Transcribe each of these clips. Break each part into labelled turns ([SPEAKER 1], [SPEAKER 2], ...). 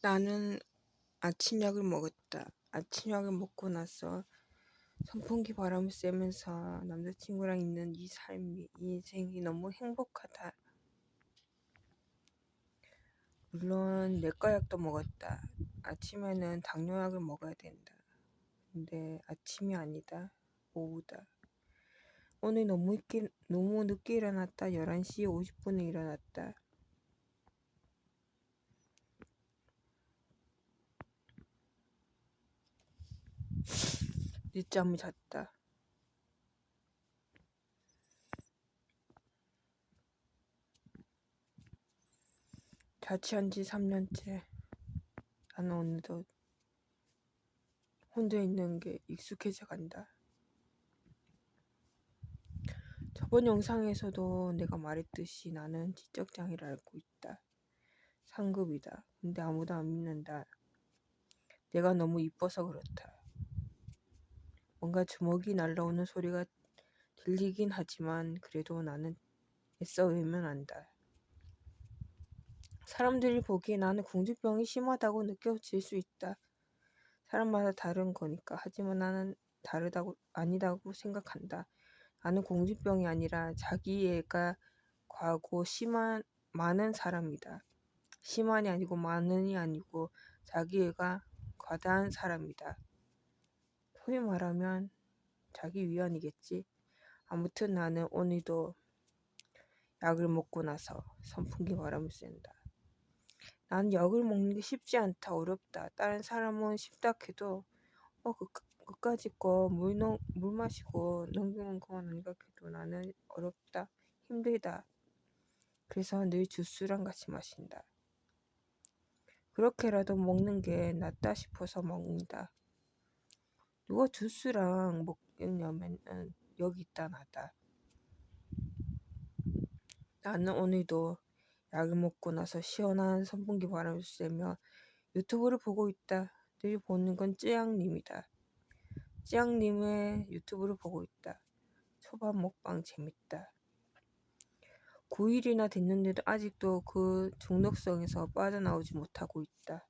[SPEAKER 1] 나는 아침약을 먹었다. 아침약을 먹고 나서 선풍기 바람을 쐬면서 남자친구랑 있는 이 삶이, 이 인생이 너무 행복하다. 물론 내과약도 먹었다. 아침에는 당뇨약을 먹어야 된다. 근데 아침이 아니다. 오후다. 오늘 너무 늦게, 너무 늦게 일어났다. 11시 50분에 일어났다. 늦잠을 잤다. 자취한 지 3년째. 나는 오늘도 혼자 있는 게 익숙해져 간다. 저번 영상에서도 내가 말했듯이 나는 지적장애를 앓고 있다. 상급이다. 근데 아무도 안 믿는다. 내가 너무 이뻐서 그렇다. 뭔가 주먹이 날라오는 소리가 들리긴 하지만 그래도 나는 애써 외면한다. 사람들이 보기에 나는 공주병이 심하다고 느껴질 수 있다. 사람마다 다른 거니까. 하지만 나는 다르다고 아니다고 생각한다. 나는 공주병이 아니라 자기애가 과하고 심한 많은 사람이다. 심한이 아니고 많은이 아니고 자기애가 과다한 사람이다. 소위 말하면 자기 위안이겠지. 아무튼 나는 오늘도 약을 먹고 나서 선풍기 바람을 쐰다. 난 약을 먹는 게 쉽지 않다. 어렵다. 다른 사람은 쉽다 해도 어 그, 그까짓 거물 물 마시고 넘기는 건 아니가 해도 나는 어렵다. 힘들다. 그래서 늘 주스랑 같이 마신다. 그렇게라도 먹는 게 낫다 싶어서 먹는다. 누가 주스랑 먹겠냐면은 여기 있다 나다. 나는 오늘도 약을 먹고 나서 시원한 선풍기 바람을 쐬며 유튜브를 보고 있다. 늘 보는 건 쯔양님이다. 쯔양님의 유튜브를 보고 있다. 초밥 먹방 재밌다. 9일이나 됐는데도 아직도 그 중독성에서 빠져나오지 못하고 있다.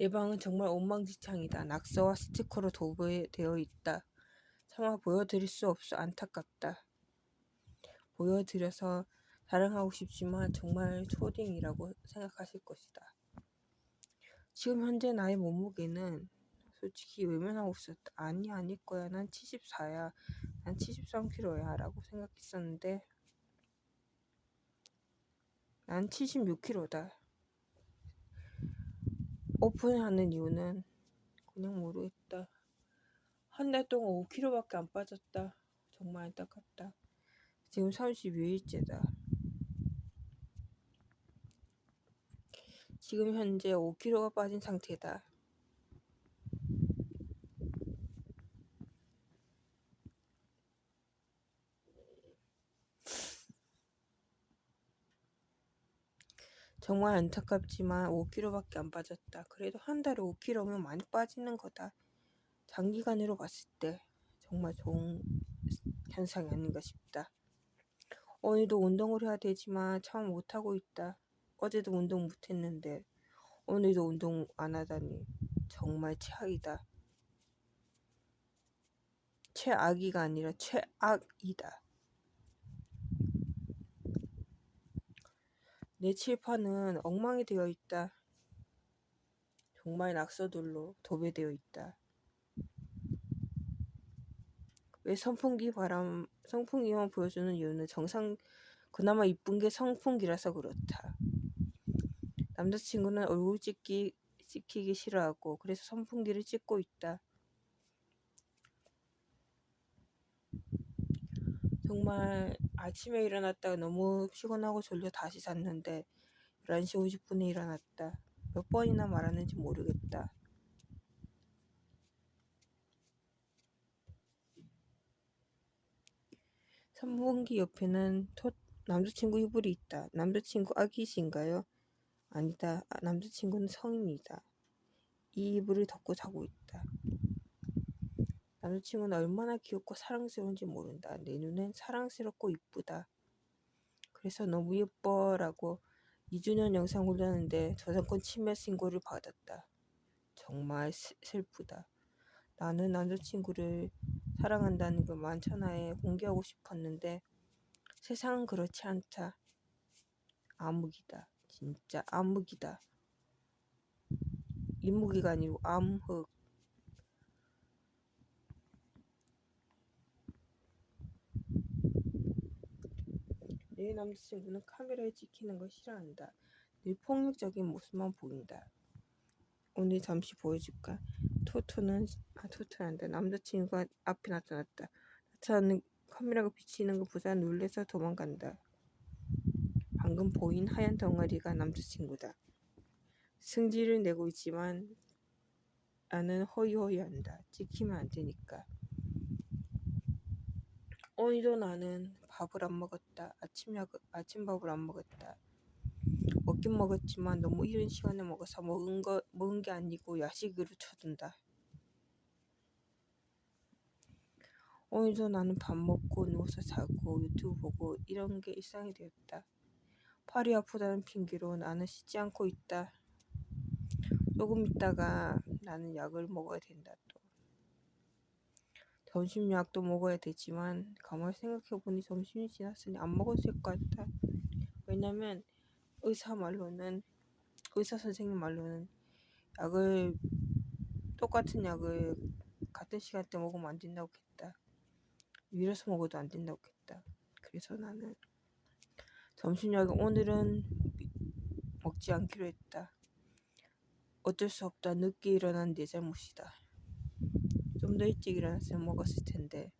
[SPEAKER 1] 내 방은 정말 엉망진창이다. 낙서와 스티커로 도배되어 있다. 차마 보여드릴 수 없어 안타깝다. 보여드려서 자랑하고 싶지만 정말 초딩이라고 생각하실 것이다. 지금 현재 나의 몸무게는 솔직히 외면하고 있었다. 아니 아닐 거야. 난 74야. 난 73kg야. 라고 생각했었는데 난 76kg다. 오픈하는 이유는 그냥 모르겠다. 한 달 동안 5kg밖에 안 빠졌다. 정말 안타깝다. 지금 32일째다. 지금 현재 5kg가 빠진 상태다. 정말 안타깝지만 5kg밖에 안 빠졌다. 그래도 한 달에 5kg면 많이 빠지는 거다. 장기간으로 봤을 때 정말 좋은 현상이 아닌가 싶다. 오늘도 운동을 해야 되지만 참 못하고 있다. 어제도 운동 못했는데 오늘도 운동 안 하다니 정말 최악이다. 최악이가 아니라 최악이다. 내 칠판은 엉망이 되어 있다. 정말 낙서들로 도배되어 있다. 왜 선풍기 바람, 선풍기만 보여주는 이유는 정상, 그나마 이쁜 게 선풍기라서 그렇다. 남자친구는 얼굴 찍기, 찍히기 싫어하고, 그래서 선풍기를 찍고 있다. 정말 아침에 일어났다가 너무 피곤하고 졸려 다시 잤는데 11시 50분에 일어났다. 몇 번이나 말하는지 모르겠다. 선풍기 옆에는 토, 남자친구 이불이 있다. 남자친구 아기신가요? 아니다. 아, 남자친구는 성인이다. 이 이불을 덮고 자고 있다. 남자친구는 얼마나 귀엽고 사랑스러운지 모른다. 내 눈엔 사랑스럽고 이쁘다. 그래서 너무 예뻐라고 2주년 영상 올렸는데 저작권 침해 신고를 받았다. 정말 슬- 슬프다. 나는 남자친구를 사랑한다는 걸 만천하에 공개하고 싶었는데 세상은 그렇지 않다. 암흑이다. 진짜 암흑이다. 이무기가 아니고 암흑. 내 남자친구는 카메라에 찍히는 걸 싫어한다. 늘 폭력적인 모습만 보인다. 오늘 잠시 보여줄까? 토토는 아 토토란다. 남자친구가 앞에 나타났다. 나타나는 카메라가 비치는 거 보자 놀래서 도망간다. 방금 보인 하얀 덩어리가 남자친구다. 승질을 내고 있지만 나는 허이허이한다. 찍히면 안 되니까. 오늘도 나는 밥을 안 먹었다. 아침 약 아침밥을 안 먹었다. 먹긴 먹었지만 너무 이른 시간에 먹어서 먹은 거 먹은 게 아니고 야식으로 쳐둔다. 오늘도 나는 밥 먹고 누워서 자고 유튜브 보고 이런 게 일상이 되었다. 팔이 아프다는 핑계로 나는 씻지 않고 있다. 조금 있다가 나는 약을 먹어야 된다 또. 점심 약도 먹어야 되지만 가만히 생각해보니 점심이 지났으니 안될것 같다. 왜냐면 의사 말로는 의사 선생님 말로는 약을 똑같은 약을 같은 시간대 먹으면 안 된다고 했다. 위로서 먹어도 안 된다고 했다. 그래서 나는 점심약을 오늘은 먹지 않기로 했다. 어쩔 수 없다. 늦게 일어난 내 잘못이다. 좀 더 일찍 일어났으면 먹었을 텐데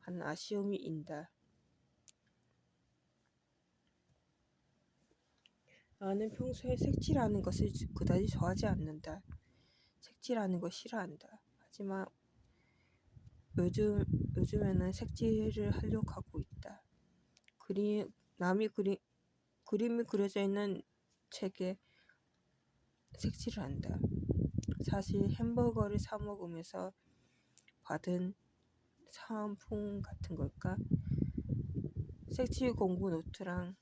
[SPEAKER 1] 하는 아쉬움이 인다. 나는 평소에 색칠하는 것을 그다지 좋아하지 않는다. 색칠하는 걸 싫어한다. 하지만 요즘 요즘에는 색칠을 하려고 하고 있다. 그림 남이 그림 그림이 그려져 있는 책에 색칠을 한다. 사실 햄버거를 사 먹으면서 받은 사은품 같은 걸까? 색칠 공부 노트랑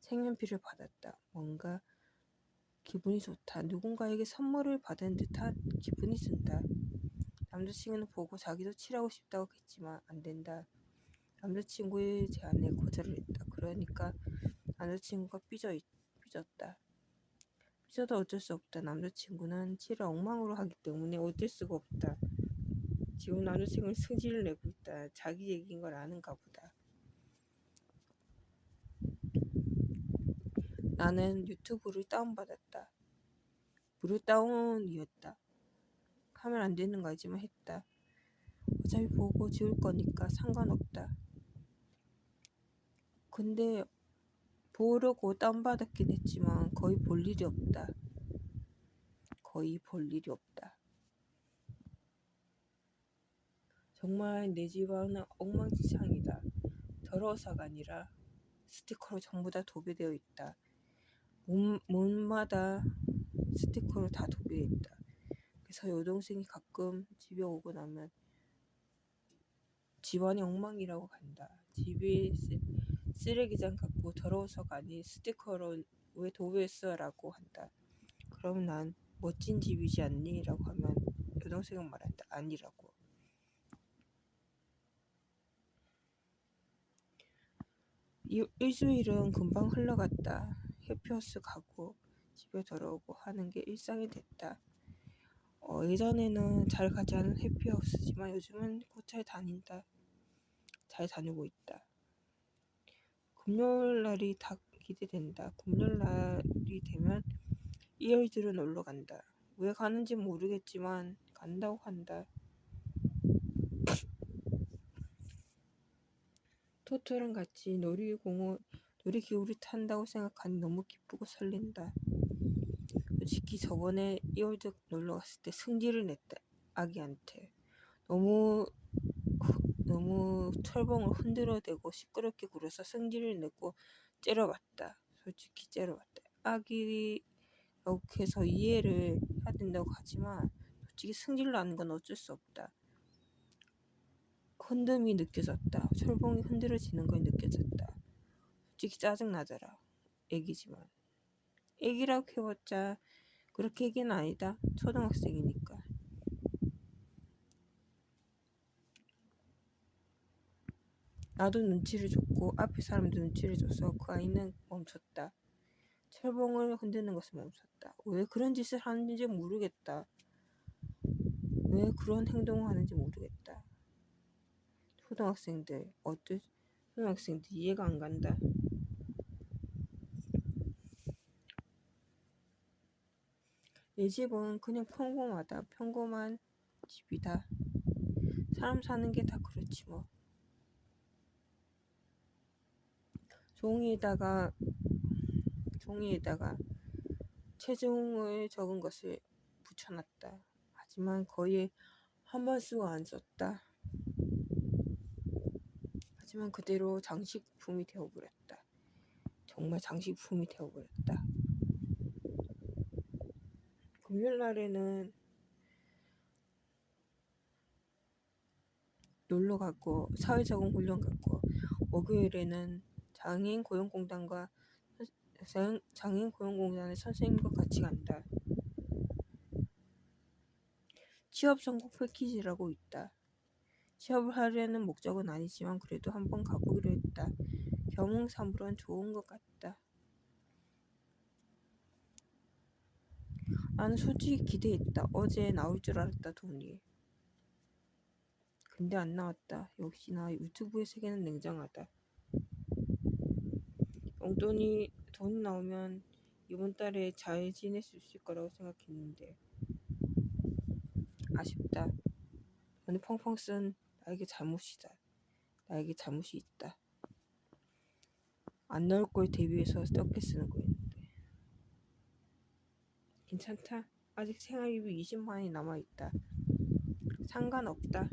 [SPEAKER 1] 색연필을 받았다. 뭔가 기분이 좋다. 누군가에게 선물을 받은 듯한 기분이 든다. 남자친구는 보고 자기도 칠하고 싶다고 했지만 안 된다. 남자친구의 제안에 거절을 했다. 그러니까 남자친구가 삐져, 삐졌다. 삐져도 어쩔 수 없다. 남자친구는 칠을 엉망으로 하기 때문에 어쩔 수가 없다. 지금 남자친구는 승질을 내고 있다. 자기 얘기인 걸 아는가 보다. 나는 유튜브를 다운받았다. 무료 다운이었다. 하면 안 되는 거 알지만 했다. 어차피 보고 지울 거니까 상관없다. 근데 보려고 다운받았긴 했지만 거의 볼 일이 없다. 거의 볼 일이 없다. 정말 내 집안은 엉망진창이다. 더러워서가 아니라 스티커로 전부 다 도배되어 있다. 문, 문마다 스티커로 다 도배되어 있다. 그래서 여동생이 가끔 집에 오고 나면 집안이 엉망이라고 간다. 집이 쓰, 쓰레기장 같고 더러워서가 아닌 스티커로 왜 도배했어? 라고 한다. 그럼 난 멋진 집이지 않니? 라고 하면 여동생은 말한다. 아니라고. 이 일주일은 금방 흘러갔다. 해피허스 가고 집에 돌아오고 하는 게 일상이 됐다. 어, 예전에는 잘 가지 않은 해피하우스지만 요즘은 곧잘 다닌다. 잘 다니고 있다. 금요일 날이 다 기대된다. 금요일 날이 되면 이열들은 놀러 간다. 왜 가는지 모르겠지만 간다고 한다. 토토랑 같이 놀이공원, 놀이기구를 탄다고 생각하니 너무 기쁘고 설렌다. 솔직히 저번에 이월드 놀러 갔을 때 승질을 냈다. 아기한테. 너무 너무 철봉을 흔들어대고 시끄럽게 굴어서 승질을 내고 째려봤다. 솔직히 째려봤다. 아기 이렇게 해서 이해를 해야 된다고 하지만 솔직히 승질 나는 건 어쩔 수 없다. 흔듦이 느껴졌다. 철봉이 흔들어지는 걸 느껴졌다. 솔직히 짜증나더라. 애기지만. 애기라고 해봤자 그렇게 애기는 아니다. 초등학생이니까. 나도 눈치를 줬고 앞에 사람도 눈치를 줘서 그 아이는 멈췄다. 철봉을 흔드는 것을 멈췄다. 왜 그런 짓을 하는지 모르겠다. 왜 그런 행동을 하는지 모르겠다. 초등학생들, 어쩔 초등학생들 이해가 안 간다. 내 집은 그냥 평범하다. 평범한 집이다. 사람 사는 게 다 그렇지 뭐. 종이에다가 종이에다가 체중을 적은 것을 붙여놨다. 하지만 거의 한번 쓰고 안 썼다. 하지만 그대로 장식품이 되어버렸다. 정말 장식품이 되어버렸다. 금요일 날에는 놀러 갔고 사회적응 훈련 갔고 목요일에는 장애인 고용공단과 장애인 고용공단의 선생님과 같이 간다. 취업 성공 패키지라고 있다. 취업을 하려는 목적은 아니지만 그래도 한번 가보기로 했다. 경험삼으론 좋은 것 같다. 나는 솔직히 기대했다. 어제 나올 줄 알았다, 돈이. 근데 안 나왔다. 역시나 유튜브의 세계는 냉정하다. 용돈이 돈 나오면 이번 달에 잘 지낼 수 있을 거라고 생각했는데 아쉽다. 돈이 펑펑 쓴 나에게 잘못이다. 나에게 잘못이 있다. 안 나올 걸 대비해서 적게 쓰는 거였는데. 괜찮다. 아직 생활비이 20만원이 남아있다. 상관없다.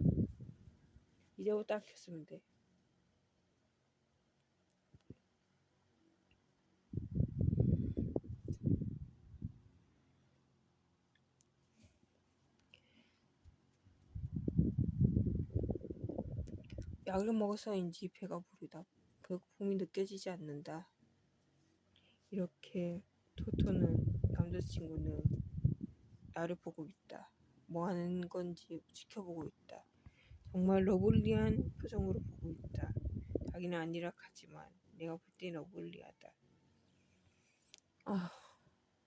[SPEAKER 1] 이제부터 아꼈으면 돼. 약을 먹어서인지 배가 부르다. 배고픔이 느껴지지 않는다. 이렇게 토토는 남자친구는 나를 보고 있다. 뭐 하는 건지 지켜보고 있다. 정말 러블리한 표정으로 보고 있다. 자기는 아니라 하지만 내가 볼때 러블리하다. 아,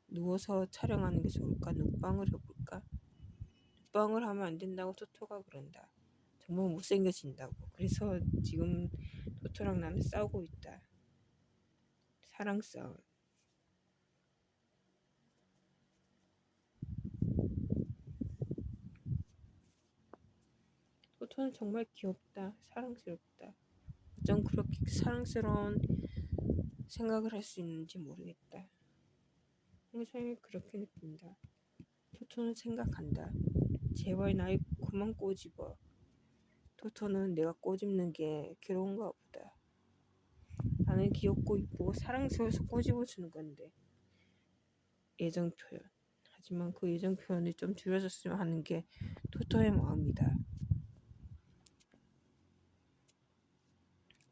[SPEAKER 1] 누워서 촬영하는 게 좋을까? 눕방을 해볼까? 눕방을 하면 안 된다고 토토가 그런다. 정말 못생겨진다고. 그래서 지금 토토랑 나는 싸우고 있다. 사랑 싸움. 토토는 정말 귀엽다. 사랑스럽다. 어쩜 그렇게 사랑스러운 생각을 할 수 있는지 모르겠다. 항상 그렇게 느낀다. 토토는 생각한다. 제발 날 그만 꼬집어. 토토는 내가 꼬집는 게 괴로운가 보다. 나는 귀엽고 이쁘고 사랑스러워서 꼬집어 주는 건데. 애정 표현. 하지만 그 애정 표현이 좀 줄여졌으면 하는 게 토토의 마음이다.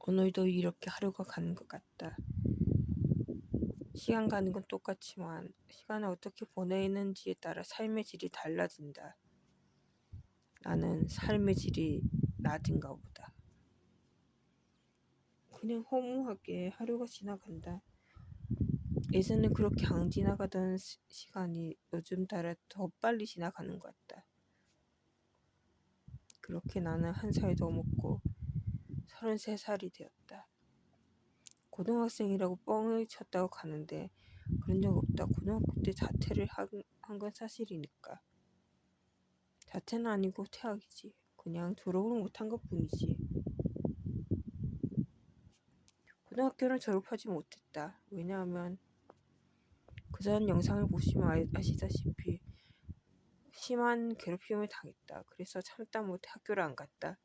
[SPEAKER 1] 오늘도 이렇게 하루가 가는 것 같다. 시간 가는 건 똑같지만 시간을 어떻게 보내는지에 따라 삶의 질이 달라진다. 나는 삶의 질이 낮은가 보다. 그냥 허무하게 하루가 지나간다. 예전에 그렇게 안 지나가던 시, 간이 요즘 따라 더 빨리 지나가는 것 같다. 그렇게 나는 한 살 더 먹고 33살이 되었다. 고등학생이라고 뻥을 쳤다고 가는데 그런 적 없다. 고등학교 때 자퇴를 한 건 사실이니까. 자퇴는 아니고 퇴학이지. 그냥 졸업을 못한 것 뿐이지. 고등학교를 졸업하지 못했다. 왜냐하면 그전 영상을 보시면 아시다시피 심한 괴롭힘을 당했다. 그래서 참다 못해 학교를 안 갔다.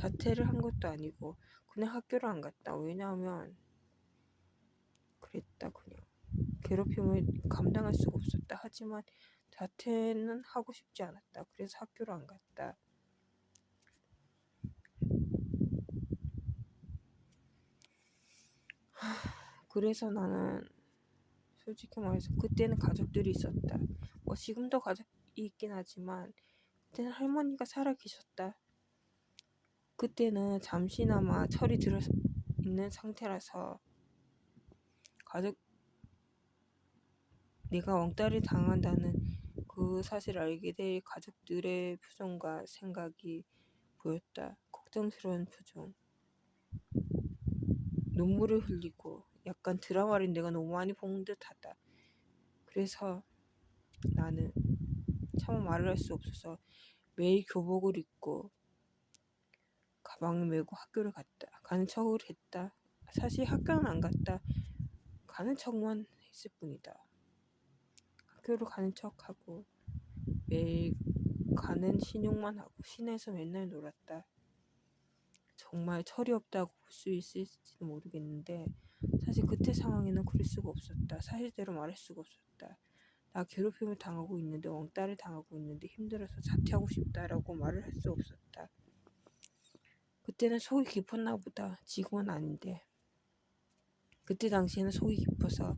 [SPEAKER 1] 자퇴를 한 것도 아니고 그냥 학교를 안 갔다. 왜냐하면 그랬다 그냥 괴롭힘을 감당할 수가 없었다. 하지만 자퇴는 하고 싶지 않았다. 그래서 학교를 안 갔다. 그래서 나는 솔직히 말해서 그때는 가족들이 있었다. 뭐 지금도 가족이 있긴 하지만 그때는 할머니가 살아 계셨다. 그때는 잠시나마 철이 들어 있는 상태라서 가족 내가 왕따를 당한다는 그 사실을 알게 될 가족들의 표정과 생각이 보였다. 걱정스러운 표정. 눈물을 흘리고 약간 드라마를 내가 너무 많이 본 듯하다. 그래서 나는 차마 말을 할 수 없어서 매일 교복을 입고 가방을 메고 학교를 갔다. 가는 척을 했다. 사실 학교는 안 갔다. 가는 척만 했을 뿐이다. 학교를 가는 척하고 매일 가는 신용만 하고 시내에서 맨날 놀았다. 정말 철이 없다고 볼 수 있을지도 모르겠는데 사실 그때 상황에는 그럴 수가 없었다. 사실대로 말할 수가 없었다. 나 괴롭힘을 당하고 있는데 왕따를 당하고 있는데 힘들어서 자퇴하고 싶다라고 말을 할 수 없었다. 그때는 속이 깊었나 보다. 지금은 아닌데. 그때 당시에는 속이 깊어서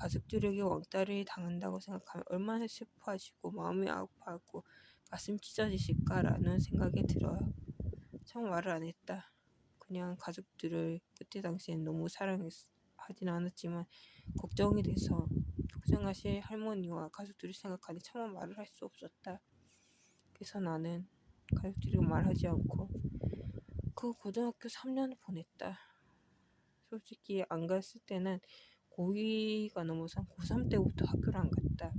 [SPEAKER 1] 가족들에게 왕따를 당한다고 생각하면 얼마나 슬퍼하시고 마음이 아파하고 가슴 찢어지실까라는 생각이 들어요. 참 말을 안 했다. 그냥 가족들을 그때 당시엔 너무 사랑하진 않았지만 걱정이 돼서 걱정하실 할머니와 가족들을 생각하니 차마 말을 할 수 없었다. 그래서 나는 가족들이랑 말하지 않고 그 고등학교 3년을 보냈다. 솔직히 안 갔을 때는 고2가 넘어서 고3 때부터 학교를 안 갔다.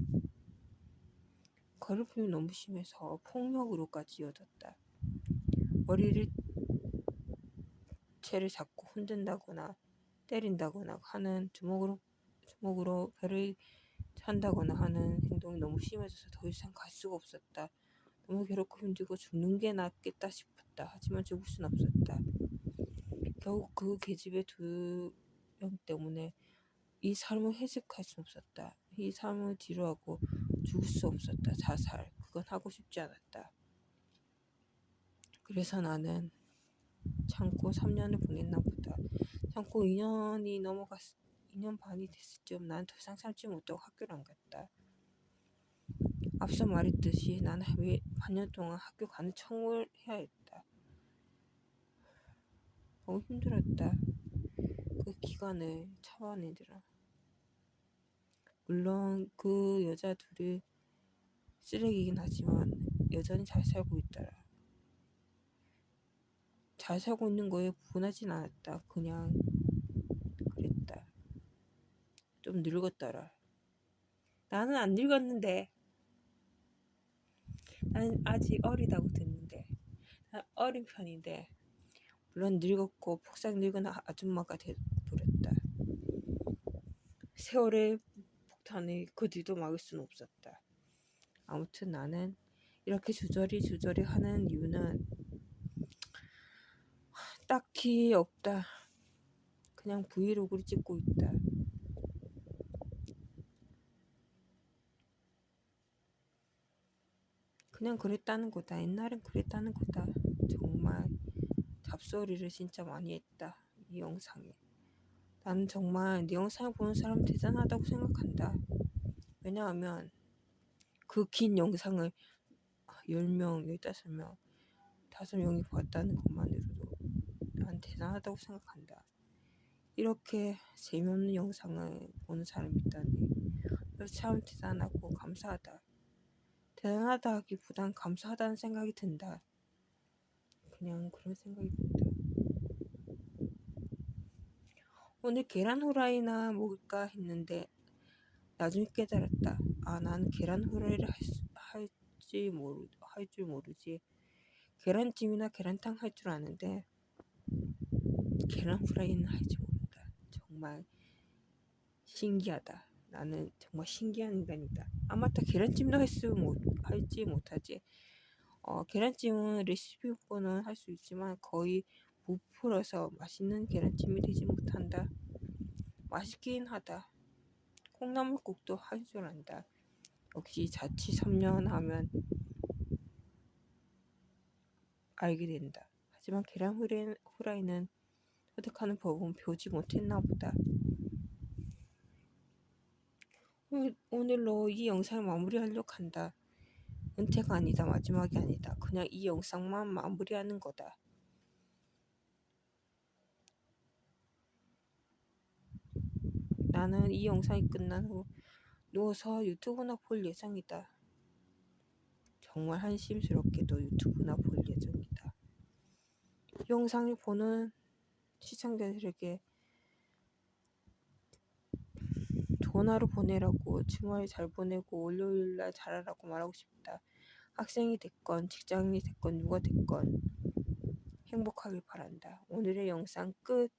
[SPEAKER 1] 괴롭힘이 너무 심해서 폭력으로까지 이어졌다. 머리를 채를 잡고 흔든다거나 때린다거나 하는 주먹으로 주먹으로 배를 찬다거나 하는 행동이 너무 심해져서 더 이상 갈 수가 없었다. 너무 괴롭고 힘들고 죽는 게 낫겠다 싶었다. 하지만 죽을 순 없었다. 결국 그 계집애 두명 때문에 이 삶을 해석할 수 없었다. 이 삶을 뒤로하고 죽을 수 없었다. 자살. 그건 하고 싶지 않았다. 그래서 나는 참고 3년을 보냈나 보다. 참고 2년이 넘어갔, 2년 반이 됐을 즈음 난더 이상 참지 못하고 학교를 안 갔다. 앞서 말했듯이 나는 왜 반년 동안 학교 가는 청을 해야 했다. 너무 힘들었다. 그 기간을 참아내느라. 물론 그 여자 둘이 쓰레기긴 하지만 여전히 잘 살고 있더라. 잘 살고 있는 거에 분하진 않았다. 그냥 그랬다. 좀 늙었더라. 나는 안 늙었는데. 나는 아직 어리다고 듣는데. 난 어린 편인데. 물론 늙었고 폭삭 늙은 아, 아줌마가 돼버렸다. 세월의 폭탄을 그 뒤도 막을 수는 없었다. 아무튼 나는 이렇게 주저리 주저리 하는 이유는 딱히 없다. 그냥 브이로그를 찍고 있다. 그냥 그랬다는 거다. 옛날엔 그랬다는 거다. 정말 잡소리를 진짜 많이 했다. 이 영상에. 나는 정말 네 영상을 보는 사람 대단하다고 생각한다. 왜냐하면 그 긴 영상을 10명, 15명, 5명이 봤다는 것만으로도 난 대단하다고 생각한다. 이렇게 재미없는 영상을 보는 사람이 있다니. 참 대단하고 감사하다. 대단하다 하기보단 감사하다는 생각이 든다. 그냥 그런 생각이 든다. 오늘 계란 후라이나 먹을까 했는데 나중에 깨달았다. 아, 나는 계란 후라이를 할 수, 할지 모르, 할 줄 모르지. 계란찜이나 계란탕 할 줄 아는데 계란 후라이는 할 줄 모른다. 정말 신기하다. 나는 정말 신기한 인간이다. 아마 다 계란찜도 할수 못, 할지 못하지. 어, 계란찜은 레시피 보고는 할 수 있지만 거의 부풀어서 맛있는 계란찜이 되지 못한다. 맛있긴 하다. 콩나물국도 할 줄 안다. 역시 자취 3년 하면 알게 된다. 하지만 계란 후라이는 선택하는 법은 배우지 못했나 보다. 오- 오늘로 이 영상을 마무리하려고 한다. 은퇴가 아니다. 마지막이 아니다. 그냥 이 영상만 마무리하는 거다. 나는 이 영상이 끝난 후 누워서 유튜브나 볼 예정이다. 정말 한심스럽게도 유튜브나 볼 예정이다. 이 영상을 보는 시청자들에게 좋은 하루 보내라고 주말 잘 보내고 월요일날 잘하라고 말하고 싶다. 학생이 됐건 직장인이 됐건 누가 됐건 행복하길 바란다. 오늘의 영상 끝.